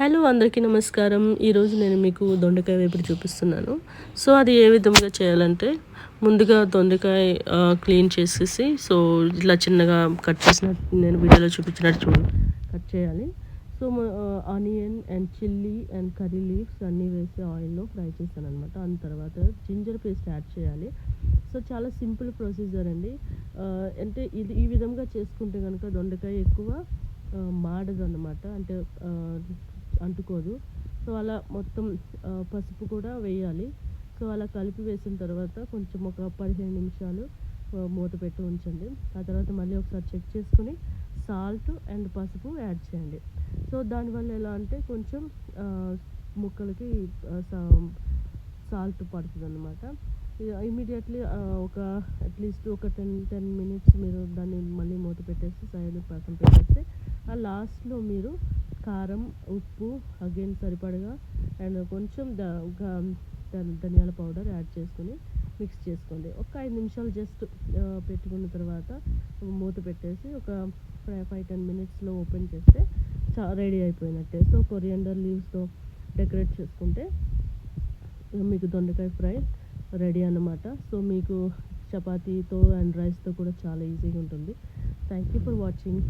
Hello అందరికీ నమస్కారం. ఈరోజు నేను మీకు దొండకాయ వేపుడు చూపిస్తున్నాను. సో అది ఏ విధంగా చేయాలంటే ముందుగా దొండకాయ క్లీన్ చేసేసి సో ఇట్లా చిన్నగా కట్ చేసినట్టు నేను వీడియోలో చూపించినట్టు చూ కట్ చేయాలి. So onion and chilli and curry leaves అన్నీ వేసి ఆయిల్లో ఫ్రై చేస్తాను అనమాట దాని తర్వాత జింజర్ పేస్ట్ యాడ్ చేయాలి. సో చాలా సింపుల్ ప్రొసీజర్ అండి. అంటే ఇది ఈ విధంగా చేసుకుంటే కనుక దొండకాయ ఎక్కువ మాడదు అనమాట అంటే అంటుకోదు. సో అలా మొత్తం పసుపు కూడా వేయాలి. సో అలా కలిపి వేసిన తర్వాత కొంచెం ఒక పదిహేను నిమిషాలు మూత పెట్టి ఉంచండి. ఆ తర్వాత మళ్ళీ ఒకసారి చెక్ చేసుకుని సాల్ట్ అండ్ పసుపు యాడ్ చేయండి. సో దానివల్ల ఎలా అంటే కొంచెం ముక్కలకి సాల్ట్ పడుతుంది అనమాట ఇమీడియట్లీ ఒక అట్లీస్ట్ ఒక టెన్ టెన్ మినిట్స్ మీరు దాన్ని మళ్ళీ మూత పెట్టేసి సైడ్ పక్కన పెట్టేస్తే ఆ లాస్ట్లో మీరు కారం ఉప్పు అగైన్ సరిపడగా అండ్ కొంచెం ద ఒక ధనియాల పౌడర్ యాడ్ చేసుకొని మిక్స్ చేసుకోండి. ఒక ఐదు నిమిషాలు జస్ట్ పెట్టుకున్న తర్వాత మూత పెట్టేసి ఒక ఫైవ్ టెన్ మినిట్స్లో ఓపెన్ చేస్తే చా రెడీ అయిపోయినట్టే. సో కొరియండర్ లీవ్స్తో డెకరేట్ చేసుకుంటే మీకు దొండకాయ ఫ్రై రెడీ అన్నమాట. సో మీకు చపాతీతో అండ్ రైస్తో కూడా చాలా ఈజీగా ఉంటుంది. Thank you for watching